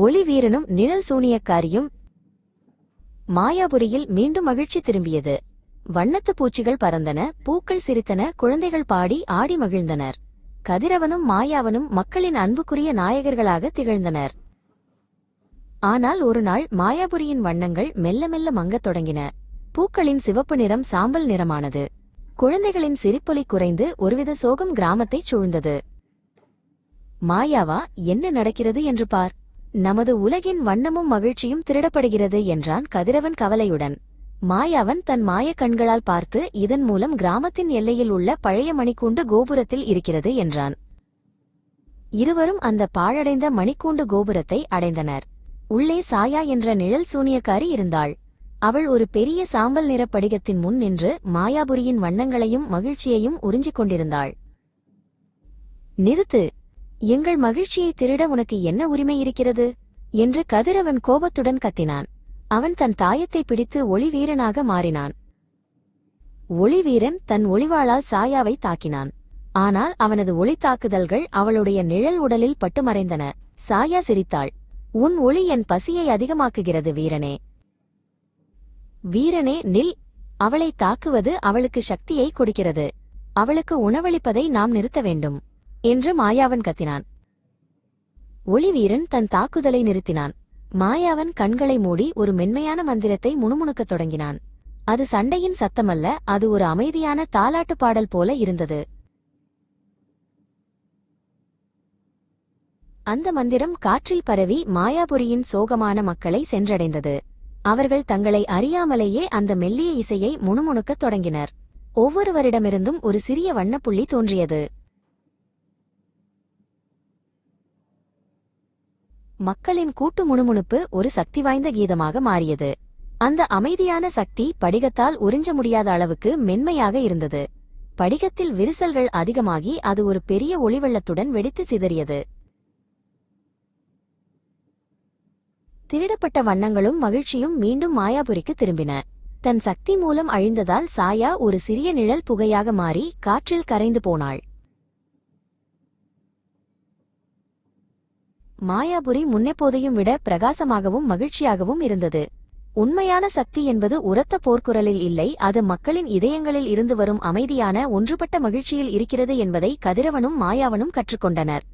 ஒளி வீரனும் நிழல் சூனியக்காரியும் மாயாபுரியில் மீண்டும் மகிழ்ச்சி திரும்பியது. வண்ணத்து பூச்சிகள் பறந்தன பூக்கள் சிரித்தன குழந்தைகள் பாடி ஆடி மகிழ்ந்தனர். கதிரவனும் மாயாவனும் மக்களின் அன்புக்குரிய நாயகர்களாக திகழ்ந்தனர். ஆனால் ஒரு நாள் மாயாபுரியின் வண்ணங்கள் மெல்ல மெல்ல மங்கத் தொடங்கின. பூக்களின் சிவப்பு நிறம் சாம்பல் நிறமானது. குழந்தைகளின் சிரிப்பொலி குறைந்து ஒருவித சோகம் கிராமத்தைச் சூழ்ந்தது. மாயாவா என்ன நடக்கிறது என்று பார். நமது உலகின் வண்ணமும் மகிழ்ச்சியும் திருடப்படுகிறது என்றான் கதிரவன் கவலையுடன். மாயாவன் தன் மாயக் கண்களால் பார்த்து இதன் மூலம் கிராமத்தின் எல்லையில் உள்ள பழைய மணிக்கூண்டு கோபுரத்தில் இருக்கிறது என்றான். இருவரும் அந்த பாழடைந்த மணிக்கூண்டு கோபுரத்தை அடைந்தனர். உள்ளே சாயா என்ற நிழல் சூனியக்காரி இருந்தாள். அவள் ஒரு பெரிய சாம்பல் நிற படிகத்தின் முன் நின்று மாயாபுரியின் வண்ணங்களையும் மகிழ்ச்சியையும் உறிஞ்சிக் கொண்டிருந்தாள். நிறுத்து! எங்கள் மகிழ்ச்சியை திருட உனக்கு என்ன உரிமை இருக்கிறது? என்று கதிரவன் கோபத்துடன் கத்தினான். அவன் தன் தாயத்தை பிடித்து ஒளிவீரனாக மாறினான். ஒளிவீரன் தன் ஒளிவாளால் சாயாவை தாக்கினான். ஆனால் அவனது ஒளி தாக்குதல்கள் அவளுடைய நிழல் உடலில் பட்டு மறைந்தன சாயா சிரித்தாள். உன் ஒளி என் பசியை அதிகமாக்குகிறது வீரனே. வீரனே நில். அவளை தாக்குவது அவளுக்கு சக்தியை கொடுக்கிறது. அவளுக்கு உணவளிப்பதை நாம் நிறுத்த வேண்டும். என்று மாயாவன் கத்தினான். ஒளிவீரன் தன் தாக்குதலை நிறுத்தினான். மாயாவன் கண்களை மூடி ஒரு மென்மையான மந்திரத்தை முணுமுணுக்கத் தொடங்கினான். அது சண்டையின் சத்தமல்ல அது ஒரு அமைதியான தாலாட்டு பாடல் போல இருந்தது. அந்த மந்திரம் காற்றில் பரவி மாயாபுரியின் சோகமான மக்களை சென்றடைந்தது. அவர்கள் தங்களை அறியாமலேயே அந்த மெல்லிய இசையை முணுமுணுக்கத் தொடங்கினர். ஒவ்வொருவரிடமிருந்தும் ஒரு சிறிய வண்ணப்புள்ளி தோன்றியது. மக்களின் கூட்டு முணுமுணுப்பு ஒரு சக்தி வாய்ந்த கீதமாக மாறியது. அந்த அமைதியான சக்தி படிகத்தால் உறிஞ்ச முடியாத அளவுக்கு மென்மையாக இருந்தது. படிகத்தில் விரிசல்கள் அதிகமாகி அது ஒரு பெரிய ஒளிவெள்ளத்துடன் வெடித்து சிதறியது. திருடப்பட்ட வண்ணங்களும் மகிழ்ச்சியும் மீண்டும் மாயாபுரிக்கு திரும்பின. தன் சக்தி மூலம் அழிந்ததால் சாயா ஒரு சிறிய நிழல் புகையாக மாறி காற்றில் கரைந்து போனாள். மாயாபுரி முன்னெப்போதையும் விட பிரகாசமாகவும் மகிழ்ச்சியாகவும் இருந்தது. உண்மையான சக்தி என்பது உரத்த போர்க்குரலில் இல்லை அது மக்களின் இதயங்களில் இருந்து வரும் அமைதியான ஒன்றுபட்ட மகிழ்ச்சியில் இருக்கிறது என்பதை கதிரவனும் மாயாவனும் கற்றுக்கொண்டனர்.